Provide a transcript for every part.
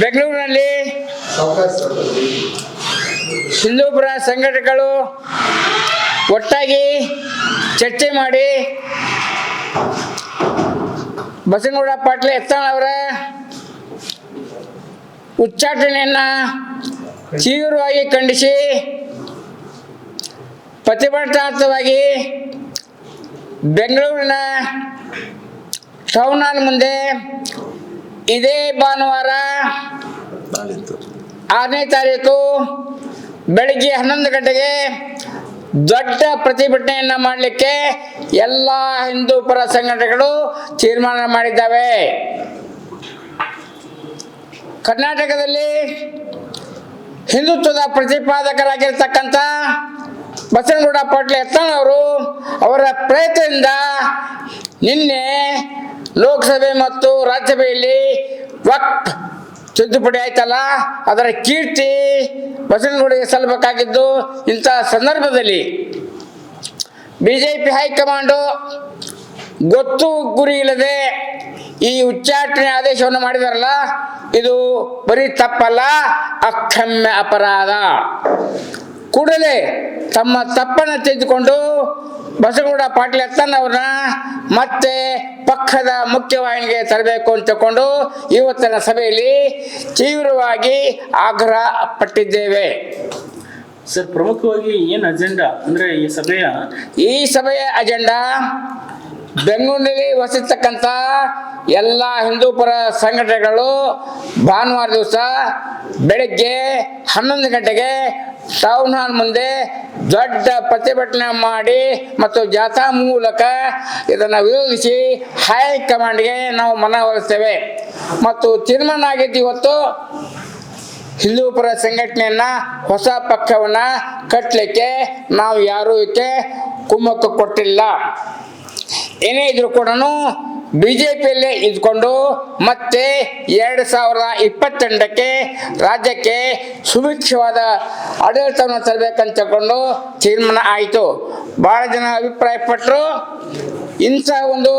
ಬೆಂಗಳೂರಿನಲ್ಲಿ ಹಿಂದೂಪುರ ಸಂಘಟನೆಗಳು ಒಟ್ಟಾಗಿ ಚರ್ಚೆ ಮಾಡಿ ಬಸನಗೌಡ ಪಾಟೀಲ್ ಅವರ ಉಚ್ಚಾಟನೆಯನ್ನ ತೀವ್ರವಾಗಿ ಖಂಡಿಸಿ ಪ್ರತಿಭಟನಾರ್ಥವಾಗಿ ಬೆಂಗಳೂರಿನ ಟೌನ್ ಹಾಲ್ ಮುಂದೆ ಇದೇ ಭಾನುವಾರ ಆರನೇ ತಾರೀಕು ಬೆಳಿಗ್ಗೆ ಹನ್ನೊಂದು ಗಂಟೆಗೆ ದೊಡ್ಡ ಪ್ರತಿಭಟನೆಯನ್ನ ಮಾಡಲಿಕ್ಕೆ ಎಲ್ಲ ಹಿಂದೂ ಪರ ಸಂಘಟನೆಗಳು ತೀರ್ಮಾನ ಮಾಡಿದ್ದಾವೆ. ಕರ್ನಾಟಕದಲ್ಲಿ ಹಿಂದುತ್ವದ ಪ್ರತಿಪಾದಕರಾಗಿರ್ತಕ್ಕಂಥ ಬಸವನಗೌಡ ಪಾಟೀಲ್ ಯತ್ನಾಳ್ ಅವರು ಅವರ ಪ್ರಯತ್ನದಿಂದ ನಿನ್ನೆ ಲೋಕಸಭೆ ಮತ್ತು ರಾಜ್ಯಸಭೆಯಲ್ಲಿ ವಕ್ಫ್ ತಿದ್ದುಪಡಿ ಆಯ್ತಲ್ಲ? ಅದರ ಕೀರ್ತಿ ಬಸವನಗುಡಿಗೆ ಸಲ್ಲಬೇಕಾಗಿದ್ದು ಇಂಥ ಸಂದರ್ಭದಲ್ಲಿ ಬಿಜೆಪಿ ಹೈಕಮಾಂಡು ಗೊತ್ತು ಗುರಿ ಇಲ್ಲದೆ ಈ ಉಚ್ಚಾಟನೆ ಆದೇಶವನ್ನು ಮಾಡಿದಾರಲ್ಲ, ಇದು ಬರೀ ತಪ್ಪಲ್ಲ, ಅಕ್ಷಮ್ಯ ಅಪರಾಧ. ಕೂಡಲೇ ತಮ್ಮ ತಪ್ಪನ್ನು ತೆಗೆದುಕೊಂಡು ಬಸವಗೌಡ ಪಾಟೀಲ್ ಅವ್ರನ್ನ ಮತ್ತೆ ಪಕ್ಷದ ಮುಖ್ಯವಾಹಿನಿಗೆ ತರಬೇಕು ಅಂತ ತಗೊಂಡು ಇವತ್ತಿನ ಸಭೆಯಲ್ಲಿ ತೀವ್ರವಾಗಿ ಆಗ್ರಹ ಪಟ್ಟಿದ್ದೇವೆ. ಸರ್ ಪ್ರಮುಖವಾಗಿ ಏನ್ ಅಜೆಂಡಾ ಅಂದ್ರೆ ಈ ಸಭೆಯ? ಈ ಸಭೆಯ ಅಜೆಂಡಾ ಬೆಂಗಳೂರಿನಲ್ಲಿ ವಸಿರ್ತಕ್ಕಂಥ ಎಲ್ಲ ಹಿಂದೂಪರ ಸಂಘಟನೆಗಳು ಭಾನುವಾರ ದಿವಸ ಬೆಳಗ್ಗೆ ಹನ್ನೊಂದು ಗಂಟೆಗೆ ಟೌನ್ ಹಾಲ್ ಮುಂದೆ ದೊಡ್ಡ ಪ್ರತಿಭಟನೆ ಮಾಡಿ ಮತ್ತು ಜಾಥಾ ಮೂಲಕ ಇದನ್ನು ವಿರೋಧಿಸಿ ಹೈಕಮಾಂಡ್ಗೆ ನಾವು ಮನವೊಲಿಸ್ತೇವೆ ಮತ್ತು ತೀರ್ಮಾನ ಆಗಿದ್ದು ಇವತ್ತು ಹಿಂದೂಪರ ಸಂಘಟನೆಯನ್ನ ಹೊಸ ಪಕ್ಷವನ್ನ ಕಟ್ಟಲಿಕ್ಕೆ ನಾವು ಯಾರೂ ಇದಕ್ಕೆ ಕುಮ್ಮಕ್ಕು ಕೊಟ್ಟಿಲ್ಲ. ಏನೇ ಇದ್ರು ಕೂಡ ಬಿ ಜೆ ಪಿಯಲ್ಲೇ ಇದ್ಕೊಂಡು ಮತ್ತೆ ಎರಡು ಸಾವಿರದ ಇಪ್ಪತ್ತೆಂಟಕ್ಕೆ ರಾಜ್ಯಕ್ಕೆ ಸುಭಿಕ್ಷವಾದ ಆಡಳಿತವನ್ನು ತರಬೇಕಂತ ತಗೊಂಡು ತೀರ್ಮಾನ ಆಯಿತು. ಭಾಳ ಜನ ಅಭಿಪ್ರಾಯಪಟ್ಟರು ಇಂಥ ಒಂದು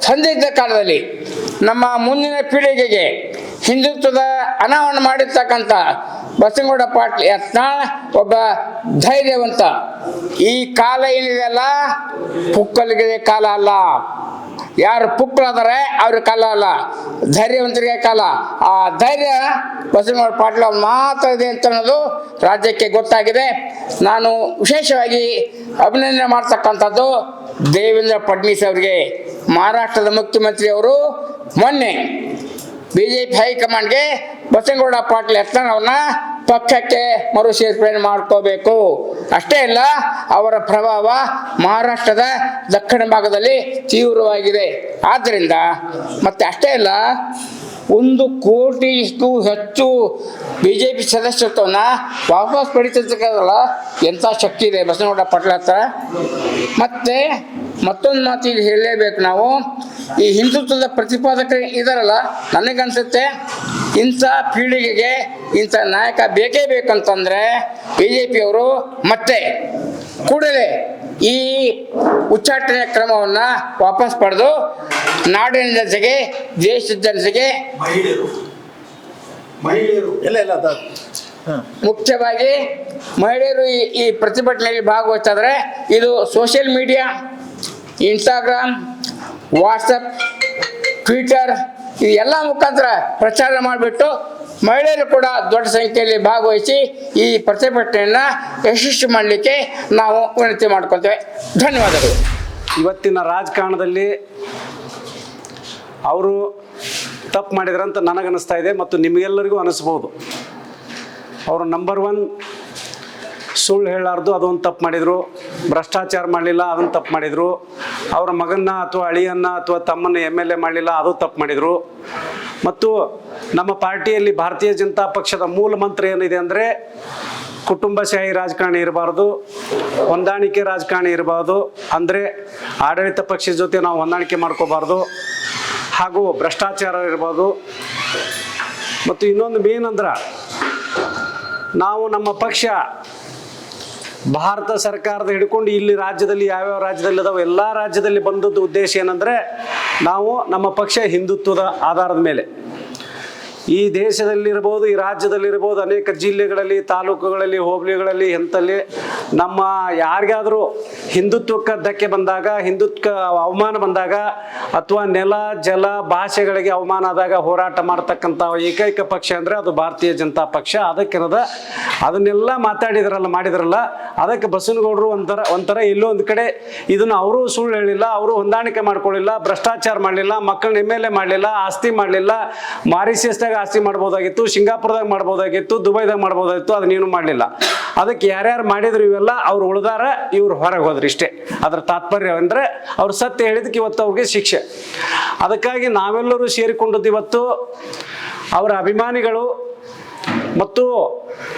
ಸಂದಿಗ್ಧ ಕಾಲದಲ್ಲಿ ನಮ್ಮ ಮುಂದಿನ ಪೀಳಿಗೆಗೆ ಹಿಂದುತ್ವದ ಅನಾವರಣ ಮಾಡಿರ್ತಕ್ಕಂಥ ಬಸನಗೌಡ ಪಾಟೀಲ್ ಯತ್ನಾಳ್ ಒಬ್ಬ ಧೈರ್ಯವಂತ. ಈ ಕಾಲ ಏನಿದೆಯಲ್ಲ ಪುಕ್ಕಲಿಗೆ ಕಾಲ ಅಲ್ಲ. ಯಾರು ಪುಕ್ಕಳಾದರೆ ಅವ್ರ ಕಾಲ ಅಲ್ಲ. ಧೈರ್ಯವಂತರಿಗೆ ಕಾಲ. ಆ ಧೈರ್ಯ ಬಸವನಗೌಡ ಪಾಟೀಲ್ ಅವ್ರು ಮಾತ್ರ ಇದೆ ಅಂತ ಅನ್ನೋದು ರಾಜ್ಯಕ್ಕೆ ಗೊತ್ತಾಗಿದೆ. ನಾನು ವಿಶೇಷವಾಗಿ ಅಭಿನಂದನೆ ಮಾಡ್ತಕ್ಕಂಥದ್ದು ದೇವೇಂದ್ರ ಫಡ್ನೀಸ್ ಅವರಿಗೆ. ಮಹಾರಾಷ್ಟ್ರದ ಮುಖ್ಯಮಂತ್ರಿ ಅವರು ಮೊನ್ನೆ ಬಿ ಜೆ ಪಿ ಹೈಕಮಾಂಡ್ಗೆ ಬಸನಗೌಡ ಪಾಟೀಲ್ ಹೆಸರನ್ನ ಪಕ್ಷಕ್ಕೆ ಮರು ಸೇರ್ಪಡೆ ಮಾಡ್ಕೋಬೇಕು. ಅಷ್ಟೇ ಅಲ್ಲ, ಅವರ ಪ್ರಭಾವ ಮಹಾರಾಷ್ಟ್ರದ ದಕ್ಷಿಣ ಭಾಗದಲ್ಲಿ ತೀವ್ರವಾಗಿದೆ. ಆದ್ದರಿಂದ, ಮತ್ತೆ ಅಷ್ಟೇ ಅಲ್ಲ, ಒಂದು ಕೋಟಿಗೂ ಹೆಚ್ಚು ಬಿ ಜೆ ಪಿ ಸದಸ್ಯತ್ವನ ವಾಪಸ್ ಪಡಿತಿರ್ತಕ್ಕಲ್ಲ ಎಂಥ ಶಕ್ತಿ ಇದೆ ಬಸವನಗೌಡ ಪಾಟೀಲ್ ಹತ್ರ? ಮತ್ತೆ ಮತ್ತೊಂದು ಮಾತು ಈಗ ಹೇಳಲೇಬೇಕು ನಾವು. ಈ ಹಿಂದುತ್ವದ ಪ್ರತಿಪಾದಕರು ಇದಾರಲ್ಲ ನನಗನ್ಸುತ್ತೆ ಇಂಥ ಪೀಳಿಗೆಗೆ ಇಂಥ ನಾಯಕ ಬೇಕೇ ಬೇಕಂತಂದ್ರೆ ಬಿ ಜೆ ಪಿಯವರು ಮತ್ತೆ ಕೂಡಲೇ ಈ ಉಚ್ಚಾಟನೆ ಕ್ರಮವನ್ನು ವಾಪಸ್ ಪಡೆದು ನಾಡಿನ ಜನತೆಗೆ ದೇಶದ ಜನತೆಗೆ ಮಹಿಳೆಯರು. ಮಹಿಳೆಯರು. ಎಲ್ಲ ಎಲ್ಲ ಅದ ಮುಖ್ಯವಾಗಿ ಮಹಿಳೆಯರು ಈ ಈ ಪ್ರತಿಭಟನೆಯಲ್ಲಿ ಭಾಗವಹಿಸಿದ್ರೆ ಇದು social media Instagram WhatsApp Twitter ಈ ಎಲ್ಲ ಮುಖಾಂತರ ಪ್ರಚಾರ ಮಾಡಿಬಿಟ್ಟು ಮಹಿಳೆಯರು ಕೂಡ ದೊಡ್ಡ ಸಂಖ್ಯೆಯಲ್ಲಿ ಭಾಗವಹಿಸಿ ಈ ಪ್ರತಿಭಟನೆಯನ್ನು ಯಶಸ್ವಿ ಮಾಡಲಿಕ್ಕೆ ನಾವು ವಿನಂತಿ ಮಾಡ್ಕೊತೇವೆ ಧನ್ಯವಾದಗಳು. ಇವತ್ತಿನ ರಾಜಕಾರಣದಲ್ಲಿ ಅವರು ತಪ್ಪು ಮಾಡಿದ್ರಂತ ನನಗನ್ನಿಸ್ತಾ ಇದೆ ಮತ್ತು ನಿಮಗೆಲ್ಲರಿಗೂ ಅನಿಸ್ಬೋದು. ಅವರು ನಂಬರ್ ಒನ್ ಸುಳ್ಳು ಹೇಳಾರ್ದು ಅದೊಂದು ತಪ್ಪು ಮಾಡಿದರು. ಭ್ರಷ್ಟಾಚಾರ ಮಾಡಲಿಲ್ಲ ಅದನ್ನು ತಪ್ಪು ಮಾಡಿದರು. ಅವರ ಮಗನ್ನ ಅಥವಾ ಅಳಿಯನ್ನ ಅಥವಾ ತಮ್ಮನ್ನ ಎಂ ಎಲ್ ಎ ಮಾಡಲಿಲ್ಲ, ಅದು ತಪ್ಪು ಮಾಡಿದರು. ಮತ್ತು ನಮ್ಮ ಪಾರ್ಟಿಯಲ್ಲಿ ಭಾರತೀಯ ಜನತಾ ಪಕ್ಷದ ಮೂಲ ಮಂತ್ರ ಏನಿದೆ ಅಂದರೆ, ಕುಟುಂಬಶಾಹಿ ರಾಜಕಾರಣಿ ಇರಬಾರ್ದು, ಹೊಂದಾಣಿಕೆ ರಾಜಕಾರಣಿ ಇರಬಾರ್ದು. ಅಂದರೆ ಆಡಳಿತ ಪಕ್ಷದ ಜೊತೆ ನಾವು ಹೊಂದಾಣಿಕೆ ಮಾಡ್ಕೋಬಾರ್ದು. ಹಾಗೂ ಭ್ರಷ್ಟಾಚಾರ ಇರ್ಬೋದು ಮತ್ತು ಇನ್ನೊಂದು ಮೇನ್ ಅಂದ್ರೆ, ನಾವು ನಮ್ಮ ಪಕ್ಷ ಭಾರತ ಸರ್ಕಾರದ ಹಿಡ್ಕೊಂಡು ಇಲ್ಲಿ ರಾಜ್ಯದಲ್ಲಿ ಯಾವ್ಯಾವ ರಾಜ್ಯದಲ್ಲಿ ಅದಾವ ಎಲ್ಲ ರಾಜ್ಯದಲ್ಲಿ ಬಂದದ್ದು ಉದ್ದೇಶ ಏನಂದರೆ ನಾವು ನಮ್ಮ ಪಕ್ಷ ಹಿಂದುತ್ವದ ಆಧಾರದ ಮೇಲೆ. ಈ ದೇಶದಲ್ಲಿರ್ಬೋದು, ಈ ರಾಜ್ಯದಲ್ಲಿರ್ಬೋದು, ಅನೇಕ ಜಿಲ್ಲೆಗಳಲ್ಲಿ, ತಾಲೂಕುಗಳಲ್ಲಿ, ಹೋಬಳಿಗಳಲ್ಲಿ, ಎಂತಲ್ಲಿ ನಮ್ಮ ಯಾರಿಗಾದರೂ ಹಿಂದುತ್ವಕ್ಕೆ ಧಕ್ಕೆ ಬಂದಾಗ, ಹಿಂದುತ್ವ ಅವಮಾನ ಬಂದಾಗ, ಅಥವಾ ನೆಲ, ಜಲ, ಭಾಷೆಗಳಿಗೆ ಅವಮಾನ ಆದಾಗ ಹೋರಾಟ ಮಾಡ್ತಕ್ಕಂಥ ಏಕೈಕ ಪಕ್ಷ ಅಂದರೆ ಅದು ಭಾರತೀಯ ಜನತಾ ಪಕ್ಷ. ಅದಕ್ಕಿರದ ಅದನ್ನೆಲ್ಲ ಮಾತಾಡಿದ್ರಲ್ಲ, ಮಾಡಿದ್ರಲ್ಲ, ಅದಕ್ಕೆ ಬಸವನಗೌಡರು ಒಂಥರ ಒಂಥರ ಎಲ್ಲೋ ಒಂದು ಕಡೆ ಇದನ್ನು ಅವರು ಸುಳ್ಳು ಹೇಳಿಲ್ಲ, ಅವರು ಹೊಂದಾಣಿಕೆ ಮಾಡ್ಕೊಳ್ಳಿಲ್ಲ, ಭ್ರಷ್ಟಾಚಾರ ಮಾಡಲಿಲ್ಲ, ಮಕ್ಕಳನ್ನ ಎಂ ಎಲ್ ಮಾಡಲಿಲ್ಲ, ಆಸ್ತಿ ಮಾಡಲಿಲ್ಲ ಆಸ್ತಿ ಮಾಡ್ಬೋದಾಗಿತ್ತು ಸಿಂಗಾಪುರದಾಗ ಮಾಡ್ಬೋದಾಗಿತ್ತು, ದುಬೈದಾಗ ಮಾಡ್ಬೋದಾಗಿತ್ತು ಅದನ್ನೇನು ಮಾಡಲಿಲ್ಲ. ಅದಕ್ಕೆ ಯಾರ್ಯಾರು ಮಾಡಿದ್ರು ಇವೆಲ್ಲ ಅವ್ರು ಉಳ್ದಾರ, ಇವ್ರು ಹೊರಗೆ ಹೋದ್ರು ಇಷ್ಟೇ. ಅದರ ತಾತ್ಪರ್ಯ ಅಂದ್ರೆ ಅವ್ರು ಸತ್ಯ ಹೇಳಿದಕ್ಕೆ ಇವತ್ತು ಅವ್ರಿಗೆ ಶಿಕ್ಷೆ. ಅದಕ್ಕಾಗಿ ನಾವೆಲ್ಲರೂ ಸೇರಿಕೊಂಡದ್ದು ಇವತ್ತು ಅವರ ಅಭಿಮಾನಿಗಳು ಮತ್ತು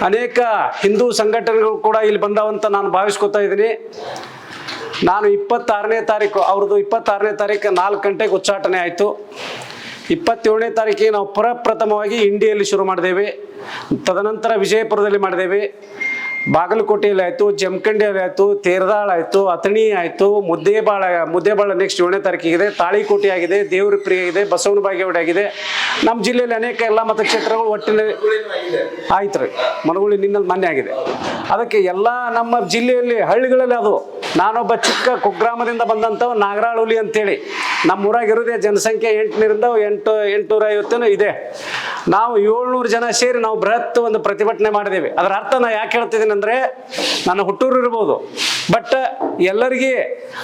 ಅನೇಕ ಹಿಂದೂ ಸಂಘಟನೆಗಳು ಕೂಡ ಇಲ್ಲಿ ಬಂದವಂತ ನಾನು ಭಾವಿಸ್ಕೊತಾ ಇದ್ದೀನಿ. ನಾನು ಇಪ್ಪತ್ತಾರನೇ ತಾರೀಕು, ಅವ್ರದ್ದು ಇಪ್ಪತ್ತಾರನೇ ತಾರೀಕು ನಾಲ್ಕು ಗಂಟೆಗೆ ಉಚ್ಚಾಟನೆ ಆಯಿತು. ಇಪ್ಪತ್ತೇಳನೇ ತಾರೀಕಿಗೆ ನಾವು ಪ್ರಪ್ರಥಮವಾಗಿ ಇಂಡಿಯಲ್ಲಿ ಶುರು ಮಾಡಿದ್ದೇವೆ. ತದನಂತರ ವಿಜಯಪುರದಲ್ಲಿ ಮಾಡಿದ್ದೇವೆ. ಬಾಗಲಕೋಟೆಯಲ್ಲಿ ಆಯಿತು ಜಮಖಂಡಿಯಲ್ಲಿ ಆಯ್ತು ತೇರದಾಳ ಆಯಿತು ಅಥಣಿ ಆಯಿತು ಮುದ್ದೇಬಾಳ ಮುದ್ದೇಬಾಳ ನೆಕ್ಸ್ಟ್ ಏಳನೇ ತಾರೀಕಿಗಿದೆ. ತಾಳಿಕೋಟೆ ಆಗಿದೆ ದೇವ್ರ ಪ್ರಿಯ ಇದೆ, ಬಸವನ ಬಾಗೇವಾಡಿ ಆಗಿದೆ. ನಮ್ಮ ಜಿಲ್ಲೆಯಲ್ಲಿ ಅನೇಕ ಎಲ್ಲ ಮತಕ್ಷೇತ್ರಗಳು ಒಟ್ಟಿನಲ್ಲಿ ಆಯ್ತು ರೀ. ಮನಗುಳಿ ನಿನ್ನಲ್ಲಿ ಮಾನ್ಯ ಆಗಿದೆ. ಅದಕ್ಕೆ ಎಲ್ಲ ನಮ್ಮ ಜಿಲ್ಲೆಯಲ್ಲಿ, ಹಳ್ಳಿಗಳಲ್ಲಿ ಅದು. ನಾನೊಬ್ಬ ಚಿಕ್ಕ ಕುಗ್ರಾಮದಿಂದ ಬಂದಂಥವು ನಾಗರಾಳುಲಿ ಅಂತೇಳಿ. ನಮ್ಮ ಊರಾಗ ಇರೋದೇ ಜನಸಂಖ್ಯೆ ಎಂಟುನೂರಿಂದ ಎಂಟು ಎಂಟುನೂರ ಐವತ್ತೇನೋ ಇದೆ. ನಾವು ಏಳ್ನೂರು ಜನ ಸೇರಿ ನಾವು ಬೃಹತ್ ಒಂದು ಪ್ರತಿಭಟನೆ ಮಾಡಿದ್ದೇವೆ. ಅದರ ಅರ್ಥ ನಾ ಯಾಕೆ ಹೇಳ್ತಿದ್ದೀನಿ ಅಂದರೆ ನನ್ನ ಹುಟ್ಟೂರು ಇರ್ಬೋದು. ಬಟ್ ಎಲ್ಲರಿಗೆ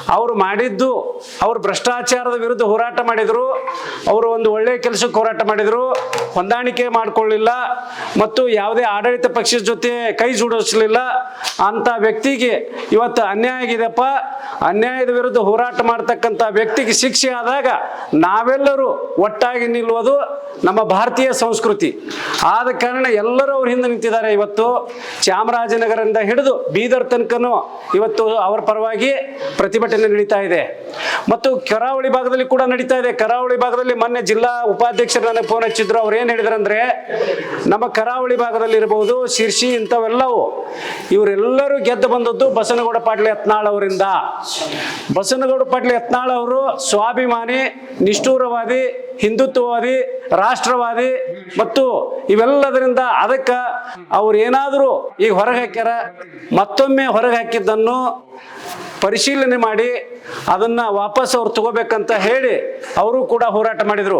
ಅವರು ಮಾಡಿದ್ದು, ಅವರು ಭ್ರಷ್ಟಾಚಾರದ ವಿರುದ್ಧ ಹೋರಾಟ ಮಾಡಿದರು, ಅವರು ಒಂದು ಒಳ್ಳೆಯ ಕೆಲಸಕ್ಕೆ ಹೋರಾಟ ಮಾಡಿದರು, ಹೊಂದಾಣಿಕೆ ಮಾಡಿಕೊಳ್ಳಿಲ್ಲ, ಮತ್ತು ಯಾವುದೇ ಆಡಳಿತ ಪಕ್ಷದ ಜೊತೆ ಕೈ ಜೋಡಿಸಲಿಲ್ಲ ಅಂತ ವ್ಯಕ್ತಿಗೆ ಇವತ್ತು ಅನ್ಯಾಯ ಆಗಿದೆಪ್ಪ ಅನ್ಯಾಯದ ವಿರುದ್ಧ ಹೋರಾಟ ಮಾಡ್ತಕ್ಕಂಥ ವ್ಯಕ್ತಿಗೆ ಶಿಕ್ಷೆ ಆದಾಗ ನಾವೆಲ್ಲರೂ ಒಟ್ಟಾಗಿ ನಿಲ್ಲುವುದು ನಮ್ಮ ಭಾರತೀಯ ಸಂಸ್ಕೃತಿ. ಆದ ಕಾರಣ ಎಲ್ಲರೂ ಅವ್ರ ಹಿಂದೆ ನಿಂತಿದ್ದಾರೆ ಇವತ್ತು. ಚಾಮರಾಜನಗರದಿಂದ ಹಿಡಿದು ಬೀದರ್ ತನಕನೂ ಇವತ್ತು ಅವರ ಪರವಾಗಿ ಪ್ರತಿಭಟನೆ ನಡೀತಾ ಇದೆ. ಮತ್ತು ಕರಾವಳಿ ಭಾಗದಲ್ಲಿ ಕೂಡ ನಡೀತಾ ಇದೆ. ಕರಾವಳಿ ಭಾಗದಲ್ಲಿ ಮೊನ್ನೆ ಜಿಲ್ಲಾ ಉಪಾಧ್ಯಕ್ಷರು ನನಗೆ ಫೋನ್ ಹಚ್ಚಿದ್ರು. ಅವ್ರು ಏನು ಹೇಳಿದ್ರಂದ್ರೆ ನಮ್ಮ ಕರಾವಳಿ ಭಾಗದಲ್ಲಿ ಇರಬಹುದು, ಶಿರ್ಸಿ ಇಂಥವೆಲ್ಲವೂ. ಇವರೆಲ್ಲರೂ ಗೆದ್ದು ಬಂದದ್ದು ಬಸನಗೌಡ ಪಾಟೀಲ್ ಯತ್ನಾಳ್ ಅವರಿಂದ. ಬಸನಗೌಡ ಪಾಟೀಲ್ ಯತ್ನಾಳ್ ಅವರು ಸ್ವಾಭಿಮಾನಿ, ನಿಷ್ಠೂರವಾದಿ, ಹಿಂದುತ್ವವಾದಿ ರಾಷ್ಟ್ರವಾದಿ ಮತ್ತು ಇವೆಲ್ಲದರಿಂದ ಅದಕ್ಕೆ ಅವ್ರು ಏನಾದರೂ ಈಗ ಹೊರಗೆ ಹಾಕ್ಯಾರ, ಮತ್ತೊಮ್ಮೆ ಹೊರಗೆ ಹಾಕಿದ್ದನ್ನು ಪರಿಶೀಲನೆ ಮಾಡಿ ಅದನ್ನ ವಾಪಸ್ ಅವ್ರು ತಗೋಬೇಕಂತ ಹೇಳಿ ಅವರು ಕೂಡ ಹೋರಾಟ ಮಾಡಿದರು.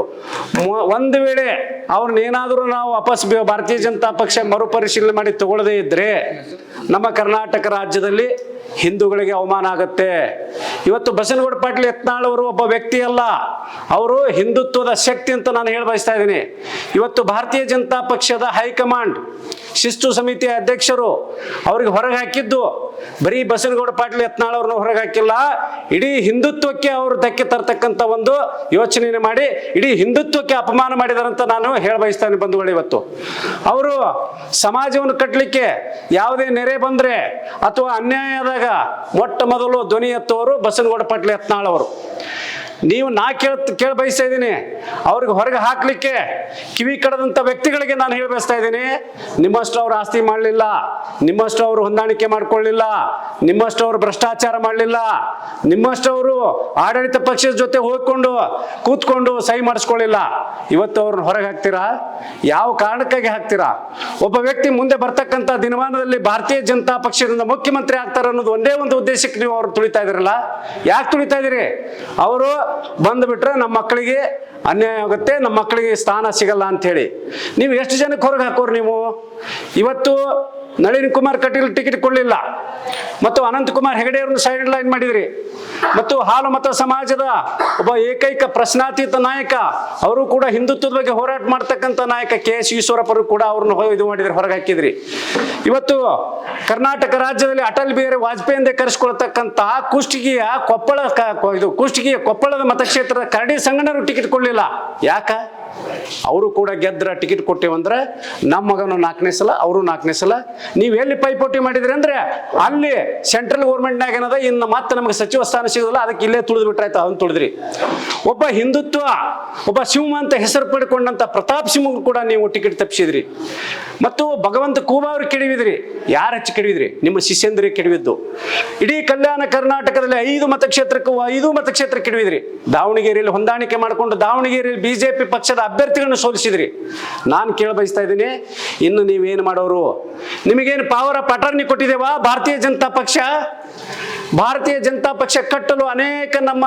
ಒಂದು ವೇಳೆ ಅವ್ರನ್ನೇನಾದರೂ ನಾವು ವಾಪಸ್ ಭಾರತೀಯ ಜನತಾ ಪಕ್ಷ ಮರುಪರಿಶೀಲನೆ ಮಾಡಿ ತಗೊಳ್ಳದೇ ಇದ್ರೆ ನಮ್ಮ ಕರ್ನಾಟಕ ರಾಜ್ಯದಲ್ಲಿ ಹಿಂದೂಗಳಿಗೆ ಅವಮಾನ ಆಗುತ್ತೆ. ಇವತ್ತು ಬಸನಗೌಡ ಪಾಟೀಲ್ ಯತ್ನಾಳ್ ಅವರು ಒಬ್ಬ ವ್ಯಕ್ತಿ ಅಲ್ಲ. ಅವರು ಹಿಂದುತ್ವದ ಶಕ್ತಿ ಅಂತ ನಾನು ಹೇಳ ಬಯಸ್ತಾ ಇದ್ದೀನಿ. ಇವತ್ತು ಭಾರತೀಯ ಜನತಾ ಪಕ್ಷದ ಹೈಕಮಾಂಡ್ ಶಿಸ್ತು ಸಮಿತಿಯ ಅಧ್ಯಕ್ಷರು ಅವ್ರಿಗೆ ಹೊರಗೆ ಹಾಕಿದ್ದು. ಬರೀ ಬಸನಗೌಡ ಪಾಟೀಲ್ ಯತ್ನಾಳ್ ಅವ್ರನ್ನ ಹೊರಗೆ ಹಾಕಿಲ್ಲ. ಇಡೀ ಹಿಂದುತ್ವಕ್ಕೆ ಅವರು ಧಕ್ಕೆ ತರ್ತಕ್ಕಂಥ ಒಂದು ಯೋಚನೆ ಮಾಡಿ, ಇಡೀ ಹಿಂದುತ್ವಕ್ಕೆ ಅಪಮಾನ ಮಾಡಿದಾರಂತ ನಾನು ಹೇಳ ಬಯಸ್ತಾನೆ ಬಂಧುಗಳು ಇವತ್ತು. ಅವರು ಸಮಾಜವನ್ನು ಕಟ್ಟಲಿಕ್ಕೆ ಯಾವುದೇ ನೆರೆ ಬಂದ್ರೆ ಅಥವಾ ಅನ್ಯಾಯ ಆದಾಗ ಮೊಟ್ಟ ಮೊದಲು ಧ್ವನಿ ಎತ್ತುವರು ಬಸನಗೌಡ ಪಾಟೀಲ್ ಯತ್ನಾಳ್ ಅವರು. ನೀವು ನಾ ಕೇಳ ಕೇಳ ಬಯಸ್ತಾ ಇದ್ದೀನಿ. ಅವ್ರಿಗೆ ಹೊರಗೆ ಹಾಕ್ಲಿಕ್ಕೆ ಕಿವಿ ಕಡದಂಥ ವ್ಯಕ್ತಿಗಳಿಗೆ ನಾನು ಹೇಳಿ ಬಯಸ್ತಾ ಇದ್ದೀನಿ. ನಿಮ್ಮಷ್ಟು ಅವ್ರು ಆಸ್ತಿ ಮಾಡಲಿಲ್ಲ, ನಿಮ್ಮಷ್ಟು ಅವರು ಹೊಂದಾಣಿಕೆ ಮಾಡ್ಕೊಳ್ಳಿಲ್ಲ, ನಿಮ್ಮಷ್ಟು ಅವರು ಭ್ರಷ್ಟಾಚಾರ ಮಾಡಲಿಲ್ಲ, ನಿಮ್ಮಷ್ಟು ಅವರು ಆಡಳಿತ ಪಕ್ಷದ ಜೊತೆ ಹೋಗ್ಕೊಂಡು ಕೂತ್ಕೊಂಡು ಸಹಿ ಮಾಡಿಸ್ಕೊಳ್ಳಿಲ್ಲ. ಇವತ್ತು ಅವ್ರನ್ನ ಹೊರಗೆ ಹಾಕ್ತೀರಾ? ಯಾವ ಕಾರಣಕ್ಕಾಗಿ ಹಾಕ್ತೀರಾ? ಒಬ್ಬ ವ್ಯಕ್ತಿ ಮುಂದೆ ಬರ್ತಕ್ಕಂಥ ದಿನಮಾನದಲ್ಲಿ ಭಾರತೀಯ ಜನತಾ ಪಕ್ಷದಿಂದ ಮುಖ್ಯಮಂತ್ರಿ ಆಗ್ತಾರೆ ಅನ್ನೋದು ಒಂದೇ ಒಂದು ಉದ್ದೇಶಕ್ಕೆ ನೀವು ಅವ್ರು ತುಳಿತಾ ಇದ್ದೀರಲ್ಲ? ಯಾಕೆ ತುಳಿತಾ ಇದ್ದೀರಿ? ಅವರು ಬಂದುಬಿಟ್ರೆ ನಮ್ಮ ಮಕ್ಕಳಿಗೆ ಅನ್ಯಾಯ ಆಗುತ್ತೆ, ನಮ್ಮ ಮಕ್ಕಳಿಗೆ ಸ್ಥಾನ ಸಿಗಲ್ಲ ಅಂಥೇಳಿ. ನೀವು ಎಷ್ಟು ಜನಕ್ಕೆ ಹೊರಗೆ ಹಾಕೋರು ನೀವು? ಇವತ್ತು ನಳಿನ್ ಕುಮಾರ್ ಕಟೀಲ್ ಟಿಕೆಟ್ ಕೊಡಲಿಲ್ಲ. ಮತ್ತು ಅನಂತಕುಮಾರ್ ಹೆಗಡೆ ಅವ್ರನ್ನ ಸೈಡ್ ಲೈನ್ ಮಾಡಿದ್ರಿ. ಮತ್ತು ಹಾಲು ಮತ ಸಮಾಜದ ಒಬ್ಬ ಏಕೈಕ ಪ್ರಶ್ನಾತೀತ ನಾಯಕ, ಅವರು ಕೂಡ ಹಿಂದುತ್ವದ ಬಗ್ಗೆ ಹೋರಾಟ ಮಾಡ್ತಕ್ಕಂಥ ನಾಯಕ ಕೆ ಎಸ್ ಈಶ್ವರಪ್ಪರು ಕೂಡ ಅವ್ರನ್ನ ಇದು ಮಾಡಿದ್ರಿ ಹೊರಗೆ ಹಾಕಿದ್ರಿ. ಇವತ್ತು ಕರ್ನಾಟಕ ರಾಜ್ಯದಲ್ಲಿ ಅಟಲ್ ಬಿಹಾರಿ ವಾಜಪೇಯಿಯಿಂದ ಕರೆಸ್ಕೊಳ್ತಕ್ಕಂಥ ಕುಷ್ಟಗಿಯ ಕೊಪ್ಪಳ ಇದು ಕುಷ್ಟಗಿಯ ಕೊಪ್ಪಳದ ಮತಕ್ಷೇತ್ರದ ಕರಡಿ ಸಂಗಣರು ಟಿಕೆಟ್ ಕೊಡಲಿಲ್ಲ. ಯಾಕ? ಅವರು ಕೂಡ ಗೆದ್ರ ಟಿಕೆಟ್ ಕೊಟ್ಟೇವಂದ್ರೆ ನಮ್ಮ ಮಗನು ನಾಲ್ಕನೇ ಸಲ, ಅವರು ನಾಲ್ಕನೇ ಸಲ. ನೀವು ಎಲ್ಲಿ ಪೈಪೋಟಿ ಮಾಡಿದ್ರಿ ಅಂದ್ರೆ ಅಲ್ಲಿ ಸೆಂಟ್ರಲ್ ಗೌರ್ಮೆಂಟ್ನಾಗ ಏನದ? ಇನ್ನು ಮತ್ತೆ ನಮಗೆ ಸಚಿವ ಸ್ಥಾನ ಸಿಗೋದಿಲ್ಲ, ಅದಕ್ಕೆ ಇಲ್ಲೇ ತುಳಿದು ಬಿಟ್ರಾಯ್ತು ಅವನು ತುಳಿದ್ರಿ. ಒಬ್ಬ ಹಿಂದುತ್ವ, ಒಬ್ಬ ಶಿವ ಅಂತ ಹೆಸರು ಪಡ್ಕೊಂಡಂತ ಪ್ರತಾಪ್ ಸಿಂಹ ಕೂಡ ನೀವು ಟಿಕೆಟ್ ತಪ್ಪಿಸಿದ್ರಿ ಮತ್ತು ಭಗವಂತ ಕೂಬಾ ಅವ್ರು ಕೆಡವಿದ್ರಿ. ಯಾರು ಹಚ್ಚಿ ಕೆಡವಿದ್ರಿ? ನಿಮ್ಮ ಶಿಷ್ಯಂದ್ರಿ ಕೆಡವಿದ್ದು. ಇಡೀ ಕಲ್ಯಾಣ ಕರ್ನಾಟಕದಲ್ಲಿ ಐದು ಮತಕ್ಷೇತ್ರಕ್ಕೂ ಐದು ಮತಕ್ಷೇತ್ರ ಕೆಡವಿದ್ರಿ. ದಾವಣಗೆರೆಯಲ್ಲಿ ಹೊಂದಾಣಿಕೆ ಮಾಡಿಕೊಂಡು ದಾವಣಗೆರೆಯಲ್ಲಿ ಬಿಜೆಪಿ ಪಕ್ಷದ ಅಭ್ಯರ್ಥಿಗಳನ್ನು ಸೋಲಿಸಿದ್ರಿ. ನಾನು ಕೇಳ ಬಯಸ್ತಾ ಇದ್ದೀನಿ, ಇನ್ನು ನೀವೇನು ಮಾಡೋರು? ನಿಮಗೇನು ಪಾವರ ಆಫ್ ಅಟಾರ್ನಿ ಕೊಟ್ಟಿದ್ದೇವಾ? ಭಾರತೀಯ ಜನತಾ ಪಕ್ಷ? ಭಾರತೀಯ ಜನತಾ ಪಕ್ಷ ಕಟ್ಟಲು ಅನೇಕ ನಮ್ಮ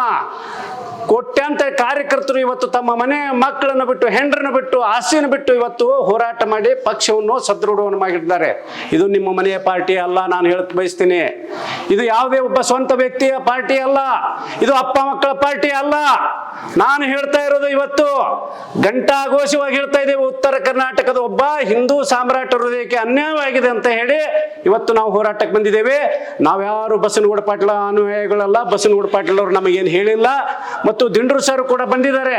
ಕೋಟ್ಯಾಂತರ ಕಾರ್ಯಕರ್ತರು ಇವತ್ತು ತಮ್ಮ ಮನೆ ಮಕ್ಕಳನ್ನು ಬಿಟ್ಟು, ಹೆಂಡ್ರನ್ನು ಬಿಟ್ಟು ಆಸೆಯನ್ನು ಬಿಟ್ಟು ಇವತ್ತು ಹೋರಾಟ ಮಾಡಿ ಪಕ್ಷವನ್ನು ಸದೃಢವನ್ನು ಮಾಡಿದ್ದಾರೆ. ಇದು ನಿಮ್ಮ ಮನೆಯ ಪಾರ್ಟಿ ಅಲ್ಲ, ನಾನು ಹೇಳಕ್ ಬಯಸ್ತೀನಿ. ಇದು ಯಾವುದೇ ಒಬ್ಬ ಸ್ವಂತ ವ್ಯಕ್ತಿಯ ಪಾರ್ಟಿ ಅಲ್ಲ. ಇದು ಅಪ್ಪ ಮಕ್ಕಳ ಪಾರ್ಟಿ ಅಲ್ಲ. ನಾನು ಹೇಳ್ತಾ ಇರೋದು ಇವತ್ತು, ಘಂಟಾಘೋಷವಾಗಿ ಹೇಳ್ತಾ ಇದ್ದೇವೆ, ಉತ್ತರ ಕರ್ನಾಟಕದ ಒಬ್ಬ ಹಿಂದೂ ಸಾಮ್ರಾಟ ಹೃದಯಕ್ಕೆ ಅನ್ಯಾಯವಾಗಿದೆ ಅಂತ ಹೇಳಿ ಇವತ್ತು ನಾವು ಹೋರಾಟಕ್ಕೆ ಬಂದಿದ್ದೇವೆ. ನಾವ್ಯಾರು ಬಸನಗೌಡ ಪಾಟೀಲ ಅನುಯಾಯಿಗಳಲ್ಲ ಬಸನಗೌಡ ಪಾಟೀಲ್ ಅವರು ನಮಗೇನು ಹೇಳಿಲ್ಲ. ಮತ್ತು ದಿಂಡ್ರು ಸರ್ ಕೂಡ ಬಂದಿದ್ದಾರೆ.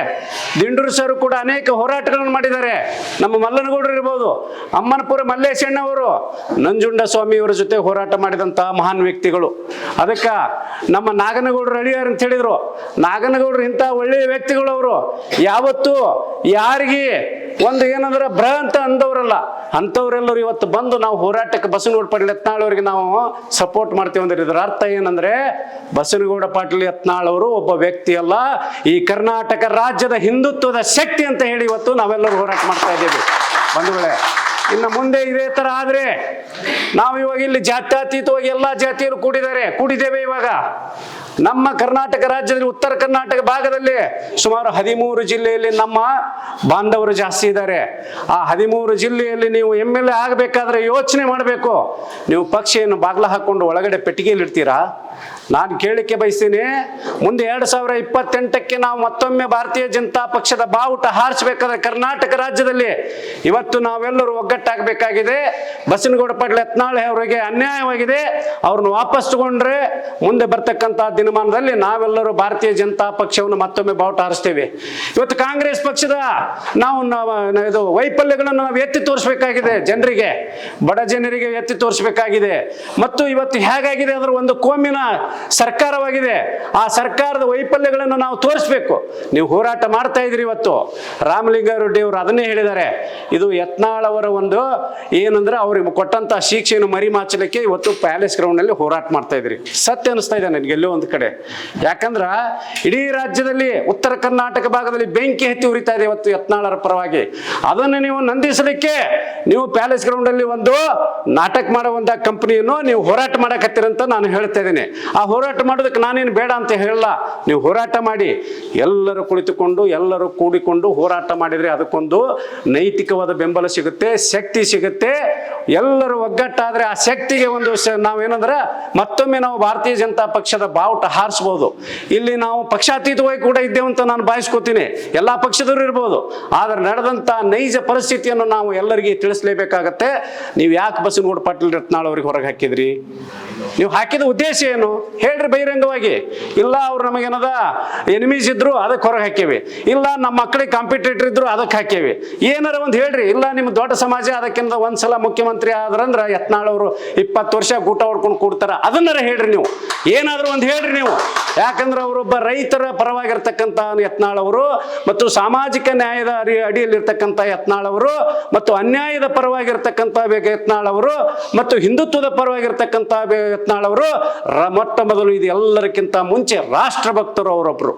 ದಿಂಡ್ರು ಸರ್ ಕೂಡ ಅನೇಕ ಹೋರಾಟಗಳನ್ನು ಮಾಡಿದ್ದಾರೆ. ನಮ್ಮ ಮಲ್ಲನಗೌಡರು ಇರ್ಬೋದು, ಅಮ್ಮನಪುರ ಮಲ್ಲೇಶಣ್ಣವರು, ನಂಜುಂಡ ಸ್ವಾಮಿಯವರ ಜೊತೆ ಹೋರಾಟ ಮಾಡಿದಂತಹ ಮಹಾನ್ ವ್ಯಕ್ತಿಗಳು. ಅದಕ್ಕೆ ನಮ್ಮ ನಾಗನಗೌಡರು ಅಳಿಯಾರ ಅಂತ ಹೇಳಿದ್ರು. ನಾಗನಗೌಡರು ಇಂಥ ಒಳ್ಳೆಯ ವ್ಯಕ್ತಿಗಳು ಅವರು ಯಾವತ್ತು ಯಾರಿಗೆ ಒಂದು ಏನಂದ್ರೆ ಬ್ರ ಅಂತ ಅಂದವರಲ್ಲ, ಅಂಥವ್ರೆಲ್ಲರೂ ಇವತ್ತು ಬಂದು ನಾವು ಹೋರಾಟಕ್ಕೆ ಬಸನಗೌಡ ಪಾಟೀಲ್ ಯತ್ನಾಳ್ ನಾವು ಸಪೋರ್ಟ್ ಮಾಡ್ತೀವಿ ಅಂದ್ರೆ ಇದರ ಅರ್ಥ ಏನಂದ್ರೆ ಬಸನಗೌಡ ಪಾಟೀಲ್ ಯತ್ನಾಳ್ ಅವರು ಒಬ್ಬ ವ್ಯಕ್ತಿ ಅಲ್ಲ ಈ ಕರ್ನಾಟಕ ರಾಜ್ಯದ ಹಿಂದುತ್ವದ ಶಕ್ತಿ ಅಂತ ಹೇಳಿ ಇವತ್ತು ನಾವೆಲ್ಲರೂ ಹೋರಾಟ ಮಾಡ್ತಾ ಇದ್ದೀವಿ. ಬಂಧುಗಳೇ ಇನ್ನು ಮುಂದೆ ಇದೇ ತರ ಆದ್ರೆ ನಾವು ಇವಾಗ ಇಲ್ಲಿ ಜಾತ್ಯತೀತವಾಗಿ ಎಲ್ಲಾ ಜಾತಿಯರು ಕೂಡಿದ್ದಾರೆ. ಕೂಡಿದ್ದೇವೆ ಇವಾಗ. ನಮ್ಮ ಕರ್ನಾಟಕ ರಾಜ್ಯದಲ್ಲಿ ಉತ್ತರ ಕರ್ನಾಟಕ ಭಾಗದಲ್ಲಿ ಸುಮಾರು ಹದಿಮೂರು ಜಿಲ್ಲೆಯಲ್ಲಿ ನಮ್ಮ ಬಾಂಧವರು ಜಾಸ್ತಿ ಇದ್ದಾರೆ. ಆ ಹದಿಮೂರು ಜಿಲ್ಲೆಯಲ್ಲಿ ನೀವು ಎಂ ಎಲ್ ಎ ಆಗಬೇಕಾದ್ರೆ ಯೋಚನೆ ಮಾಡಬೇಕು. ನೀವು ಪಕ್ಷಿಯನ್ನು ಬಾಗ್ಲ ಹಾಕೊಂಡು ಒಳಗಡೆ ಪೆಟ್ಟಿಗೆಯಲ್ಲಿ ಇಡ್ತೀರಾ ನಾನು ಕೇಳಲಿಕ್ಕೆ ಬಯಸ್ತೀನಿ, ಮುಂದೆ ಎರಡು ಸಾವಿರ ಇಪ್ಪತ್ತೆಂಟಕ್ಕೆ ನಾವು ಮತ್ತೊಮ್ಮೆ ಭಾರತೀಯ ಜನತಾ ಪಕ್ಷದ ಬಾವುಟ ಹಾರಿಸಬೇಕಾದ್ರೆ ಕರ್ನಾಟಕ ರಾಜ್ಯದಲ್ಲಿ ಇವತ್ತು ನಾವೆಲ್ಲರೂ ಒಗ್ಗಟ್ಟಾಗಬೇಕಾಗಿದೆ. ಬಸನಗೌಡ ಪಾಟೀಲ್ ಯತ್ನಾಳೆ ಅವರಿಗೆ ಅನ್ಯಾಯವಾಗಿದೆ. ಅವ್ರನ್ನ ವಾಪಸ್ ತಗೊಂಡ್ರೆ ಮುಂದೆ ಬರ್ತಕ್ಕಂಥ ದಿನಮಾನದಲ್ಲಿ ನಾವೆಲ್ಲರೂ ಭಾರತೀಯ ಜನತಾ ಪಕ್ಷವನ್ನು ಮತ್ತೊಮ್ಮೆ ಬಾವುಟ ಹಾರಿಸ್ತೇವೆ. ಇವತ್ತು ಕಾಂಗ್ರೆಸ್ ಪಕ್ಷದ ನಾವು ಇದು ವೈಫಲ್ಯಗಳನ್ನು ನಾವು ಎತ್ತಿ ತೋರಿಸಬೇಕಾಗಿದೆ ಜನರಿಗೆ. ಬಡ ಜನರಿಗೆ ಎತ್ತಿ ತೋರಿಸಬೇಕಾಗಿದೆ. ಮತ್ತು ಇವತ್ತು ಹೇಗಾಗಿದೆ ಅದರ ಒಂದು ಕೋಮಿನ ಸರ್ಕಾರವಾಗಿದೆ. ಆ ಸರ್ಕಾರದ ವೈಫಲ್ಯಗಳನ್ನು ನಾವು ತೋರಿಸ್ಬೇಕು. ನೀವು ಹೋರಾಟ ಮಾಡ್ತಾ ಇದ್ರಿ ಇವತ್ತು. ರಾಮಲಿಂಗಾರೆಡ್ಡಿ ಅವರು ಅದನ್ನೇ ಹೇಳಿದ್ದಾರೆ. ಇದು ಯತ್ನಾಳ್ ಅವರ ಒಂದು ಏನಂದ್ರೆ ಅವ್ರಿಗೆ ಕೊಟ್ಟಂತ ಶಿಕ್ಷೆಯನ್ನು ಮರಿಮಾಚಲಿಕ್ಕೆ ಇವತ್ತು ಪ್ಯಾಲೇಸ್ ಗ್ರೌಂಡ್ನಲ್ಲಿ ಹೋರಾಟ ಮಾಡ್ತಾ ಇದ್ರಿ ಸತ್ಯ ಅನಿಸ್ತಾ ಇದೆ ನನಗೆ ಎಲ್ಲೋ ಒಂದು ಕಡೆ. ಯಾಕಂದ್ರ ಇಡೀ ರಾಜ್ಯದಲ್ಲಿ ಉತ್ತರ ಕರ್ನಾಟಕ ಭಾಗದಲ್ಲಿ ಬೆಂಕಿ ಹತ್ತಿ ಉರಿತಾ ಇದೆ ಇವತ್ತು ಯತ್ನಾಳರ ಪರವಾಗಿ. ಅದನ್ನು ನೀವು ನಂದಿಸಲಿಕ್ಕೆ ನೀವು ಪ್ಯಾಲೇಸ್ ಗ್ರೌಂಡ್ ಅಲ್ಲಿ ಒಂದು ನಾಟಕ ಮಾಡುವಂತ ಕಂಪನಿಯನ್ನು ನೀವು ಹೋರಾಟ ಮಾಡಕತ್ತೀರಂತ ನಾನು ಹೇಳ್ತಾ ಇದ್ದೀನಿ. ಆ ಹೋರಾಟ ಮಾಡೋದಕ್ಕೆ ನಾನೇನು ಬೇಡ ಅಂತ ಹೇಳಲ್ಲ. ನೀವು ಹೋರಾಟ ಮಾಡಿ. ಎಲ್ಲರೂ ಕುಳಿತುಕೊಂಡು, ಎಲ್ಲರೂ ಕೂಡಿಕೊಂಡು ಹೋರಾಟ ಮಾಡಿದರೆ ಅದಕ್ಕೊಂದು ನೈತಿಕವಾದ ಬೆಂಬಲ ಸಿಗುತ್ತೆ, ಶಕ್ತಿ ಸಿಗುತ್ತೆ. ಎಲ್ಲರೂ ಒಗ್ಗಟ್ಟಾದರೆ ಆ ಶಕ್ತಿಗೆ ಒಂದು ನಾವು ನಾವೇನಂದ್ರೆ ಮತ್ತೊಮ್ಮೆ ನಾವು ಭಾರತೀಯ ಜನತಾ ಪಕ್ಷದ ಬಾವುಟ ಹಾರಿಸ್ಬೋದು. ಇಲ್ಲಿ ನಾವು ಪಕ್ಷಾತೀತವಾಗಿ ಕೂಡ ಇದ್ದೇವೆ ಅಂತ ನಾನು ಭಾವಿಸ್ಕೋತೀನಿ. ಎಲ್ಲ ಪಕ್ಷದವರು ಇರ್ಬೋದು. ಆದರೆ ನಡೆದಂಥ ನೈಜ ಪರಿಸ್ಥಿತಿಯನ್ನು ನಾವು ಎಲ್ಲರಿಗೆ ತಿಳಿಸಲೇಬೇಕಾಗತ್ತೆ. ನೀವು ಯಾಕೆ ಬಸನಗೌಡ ಪಾಟೀಲ್ ರತ್ನಾಳ್ ಅವ್ರಿಗೆ ಹೊರಗೆ ಹಾಕಿದ್ರಿ? ನೀವು ಹಾಕಿದ ಉದ್ದೇಶ ಏನು? ಹೇಳ್ರಿ ಬಹಿರಂಗವಾಗಿ. ಇಲ್ಲ, ಅವ್ರು ನಮಗೇನದ ಎನಿಮೀಸ್ ಇದ್ರು ಅದಕ್ಕೆ ಹೊರಗೆ ಹಾಕೇವಿ. ಇಲ್ಲ, ನಮ್ಮ ಮಕ್ಕಳಿಗೆ ಕಾಂಪಿಟೇಟರ್ ಇದ್ರು ಅದಕ್ಕೆ ಹಾಕೇವಿ. ಏನಾರ ಒಂದು ಹೇಳ್ರಿ. ಇಲ್ಲ, ನಿಮ್ಮ ದೊಡ್ಡ ಸಮಾಜ ಅದಕ್ಕಿಂತ ಒಂದ್ಸಲ ಮುಖ್ಯಮಂತ್ರಿ ಆದ್ರಂದ್ರ ಯತ್ನಾಳ್ ಅವರು ಇಪ್ಪತ್ತು ವರ್ಷ ಗೂಟ ಹೊಡ್ಕೊಂಡು ಕೂಡ್ತಾರ. ಅದನ್ನಾರ ಹೇಳ್ರಿ ನೀವು. ಏನಾದರೂ ಒಂದು ಹೇಳ್ರಿ ನೀವು. ಯಾಕಂದ್ರೆ ಅವರೊಬ್ಬ ರೈತರ ಪರವಾಗಿರ್ತಕ್ಕಂಥ ಯತ್ನಾಳ್ ಅವರು ಮತ್ತು ಸಾಮಾಜಿಕ ನ್ಯಾಯದ ಅಡಿ ಅಡಿಯಲ್ಲಿರ್ತಕ್ಕಂಥ ಯತ್ನಾಳ್ ಅವರು ಮತ್ತು ಅನ್ಯಾಯದ ಪರವಾಗಿರ್ತಕ್ಕಂಥ ಯತ್ನಾಳ್ ಅವರು ಮತ್ತು ಹಿಂದುತ್ವದ ಪರವಾಗಿರ್ತಕ್ಕಂಥ ಯತ್ನಾಳ್ ಅವರು ಮೊಟ್ಟ ಮೊದಲು ಇದು ಎಲ್ಲರಿಗಿಂತ ಮುಂಚೆ ರಾಷ್ಟ್ರಭಕ್ತರು ಅವರೊಬ್ಬರು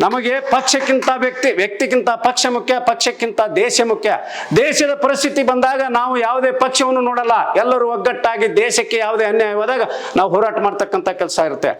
ನಮಗೆ ಪಕ್ಷಕ್ಕಿಂತ ವ್ಯಕ್ತಿ, ವ್ಯಕ್ತಿಗಿಂತ ಪಕ್ಷ ಮುಖ್ಯ, ಪಕ್ಷಕ್ಕಿಂತ ದೇಶ ಮುಖ್ಯ. ದೇಶದ ಪರಿಸ್ಥಿತಿ ಬಂದಾಗ ನಾವು ಯಾವುದೇ ಪಕ್ಷವನ್ನು ನೋಡಲ್ಲ. ಎಲ್ಲರೂ ಒಗ್ಗಟ್ಟಾಗಿ ದೇಶಕ್ಕೆ ಯಾವುದೇ ಅನ್ಯಾಯವಾದಾಗ ನಾವು ಹೋರಾಟ ಮಾಡ್ತಕ್ಕಂಥ ಕೆಲಸ ಇರುತ್ತೆ.